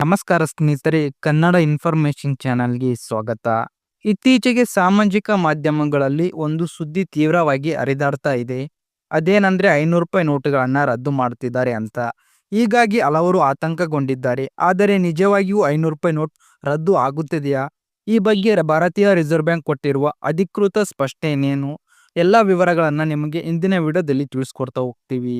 ನಮಸ್ಕಾರ ಸ್ನೇಹಿತರೆ, ಕನ್ನಡ ಇನ್ಫಾರ್ಮೇಶನ್ ಚಾನಲ್ಗೆ ಸ್ವಾಗತ. ಇತ್ತೀಚೆಗೆ ಸಾಮಾಜಿಕ ಮಾಧ್ಯಮಗಳಲ್ಲಿ ಒಂದು ಸುದ್ದಿ ತೀವ್ರವಾಗಿ ಹರಿದಾಡ್ತಾ ಇದೆ. ಅದೇನಂದ್ರೆ ಐನೂರು ರೂಪಾಯಿ ನೋಟುಗಳನ್ನ ರದ್ದು ಮಾಡ್ತಿದ್ದಾರೆ ಅಂತ. ಹೀಗಾಗಿ ಹಲವರು ಆತಂಕಗೊಂಡಿದ್ದಾರೆ. ಆದರೆ ನಿಜವಾಗಿಯೂ ಐನೂರು ರೂಪಾಯಿ ನೋಟ್ ರದ್ದು ಆಗುತ್ತಿದೆಯಾ? ಈ ಬಗ್ಗೆ ಭಾರತೀಯ ರಿಸರ್ವ್ ಬ್ಯಾಂಕ್ ಕೊಟ್ಟಿರುವ ಅಧಿಕೃತ ಸ್ಪಷ್ಟನೆಯನ್ನು ಎಲ್ಲ ವಿವರಗಳನ್ನು ನಿಮಗೆ ಇಂದಿನ ವಿಡಿಯೋದಲ್ಲಿ ತಿಳಿಸ್ಕೊಡ್ತಾ ಹೋಗ್ತೀವಿ.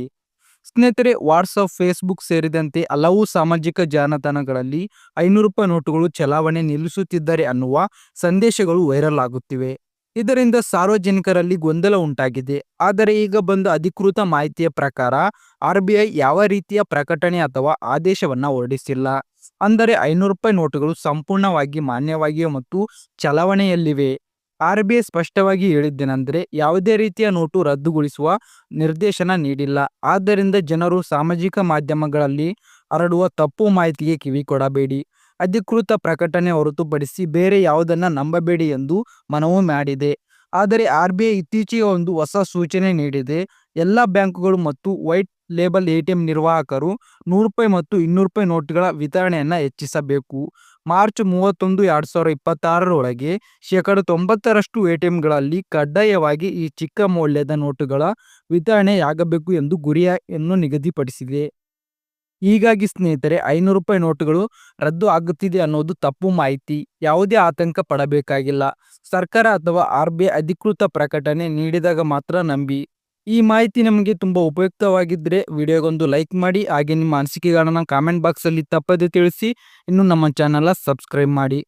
ಸ್ನೇಹಿತರೆ ವಾಟ್ಸಪ್ ಫೇಸ್ಬುಕ್ ಸೇರಿದಂತೆ ಹಲವು ಸಾಮಾಜಿಕ ಜಾಲತಾಣಗಳಲ್ಲಿ ಐನೂರು ರೂಪಾಯಿ ನೋಟುಗಳು ಚಲಾವಣೆ ನಿಲ್ಲಿಸುತ್ತಿದ್ದಾರೆ ಅನ್ನುವ ಸಂದೇಶಗಳು ವೈರಲ್ ಆಗುತ್ತಿವೆ. ಇದರಿಂದ ಸಾರ್ವಜನಿಕರಲ್ಲಿ ಗೊಂದಲ ಉಂಟಾಗಿದೆ. ಆದರೆ ಈಗ ಬಂದ ಅಧಿಕೃತ ಮಾಹಿತಿಯ ಪ್ರಕಾರ, ಆರ್ ಬಿ ಯಾವ ರೀತಿಯ ಪ್ರಕಟಣೆ ಅಥವಾ ಆದೇಶವನ್ನ ಹೊರಡಿಸಿಲ್ಲ. ಅಂದರೆ ಐನೂರು ರೂಪಾಯಿ ನೋಟುಗಳು ಸಂಪೂರ್ಣವಾಗಿ ಮಾನ್ಯವಾಗಿವೆ ಮತ್ತು ಚಲಾವಣೆಯಲ್ಲಿವೆ. ಆರ್ ಬಿ ಐ ಸ್ಪಷ್ಟವಾಗಿ ಹೇಳಿದ್ದೇನೆಂದರೆ ಯಾವುದೇ ರೀತಿಯ ನೋಟು ರದ್ದುಗೊಳಿಸುವ ನಿರ್ದೇಶನ ನೀಡಿಲ್ಲ. ಆದ್ದರಿಂದ ಜನರು ಸಾಮಾಜಿಕ ಮಾಧ್ಯಮಗಳಲ್ಲಿ ಹರಡುವ ತಪ್ಪು ಮಾಹಿತಿಗೆ ಕಿವಿ ಕೊಡಬೇಡಿ. ಅಧಿಕೃತ ಪ್ರಕಟಣೆ ಹೊರತುಪಡಿಸಿ ಬೇರೆ ಯಾವುದನ್ನ ನಂಬಬೇಡಿ ಎಂದು ಮನವಿ ಮಾಡಿದೆ. ಆದರೆ ಆರ್ ಬಿ ಐ ಇತ್ತೀಚೆಗೆ ಒಂದು ಹೊಸ ಸೂಚನೆ ನೀಡಿದೆ. ಎಲ್ಲ ಬ್ಯಾಂಕುಗಳು ಮತ್ತು ವೈಟ್ ಲೇಬಲ್ ಎಟಿಎಂ ನಿರ್ವಾಹಕರು ನೂರು ರೂಪಾಯಿ ಮತ್ತು ಇನ್ನೂರು ರೂಪಾಯಿ ನೋಟುಗಳ ವಿತರಣೆಯನ್ನು ಹೆಚ್ಚಿಸಬೇಕು. ಮಾರ್ಚ್ ಮೂವತ್ತೊಂದು, ಎರಡು ಸಾವಿರದ ಇಪ್ಪತ್ತಾರರೊಳಗೆ ಶೇಕಡ ತೊಂಬತ್ತರಷ್ಟು ಎಟಿಎಂಗಳಲ್ಲಿ ಕಡ್ಡಾಯವಾಗಿ ಈ ಚಿಕ್ಕ ಮೌಲ್ಯದ ನೋಟುಗಳ ವಿತರಣೆಯಾಗಬೇಕು ಎಂದು ಗುರಿಯನ್ನು ನಿಗದಿಪಡಿಸಿದೆ. ಹೀಗಾಗಿ ಸ್ನೇಹಿತರೆ, ಐನೂರು ರೂಪಾಯಿ ನೋಟುಗಳು ರದ್ದು ಆಗುತ್ತಿದೆ ಅನ್ನೋದು ತಪ್ಪು ಮಾಹಿತಿ. ಯಾವುದೇ ಆತಂಕ ಪಡಬೇಕಾಗಿಲ್ಲ. ಸರ್ಕಾರ ಅಥವಾ ಆರ್ ಬಿ ಐ ಅಧಿಕೃತ ಪ್ರಕಟಣೆ ನೀಡಿದಾಗ ಮಾತ್ರ ನಂಬಿ. ಈ ಮಾಹಿತಿ ನಮಗೆ ತುಂಬ ಉಪಯುಕ್ತವಾಗಿದ್ದರೆ ವಿಡಿಯೋಗೊಂದು ಲೈಕ್ ಮಾಡಿ, ಹಾಗೆ ನಿಮ್ಮ ಅನಿಸಿಕೆಗಳನ್ನು ಕಾಮೆಂಟ್ ಬಾಕ್ಸಲ್ಲಿ ತಪ್ಪದೆ ತಿಳಿಸಿ, ಇನ್ನು ನಮ್ಮ ಚಾನಲ್ನ ಸಬ್ಸ್ಕ್ರೈಬ್ ಮಾಡಿ.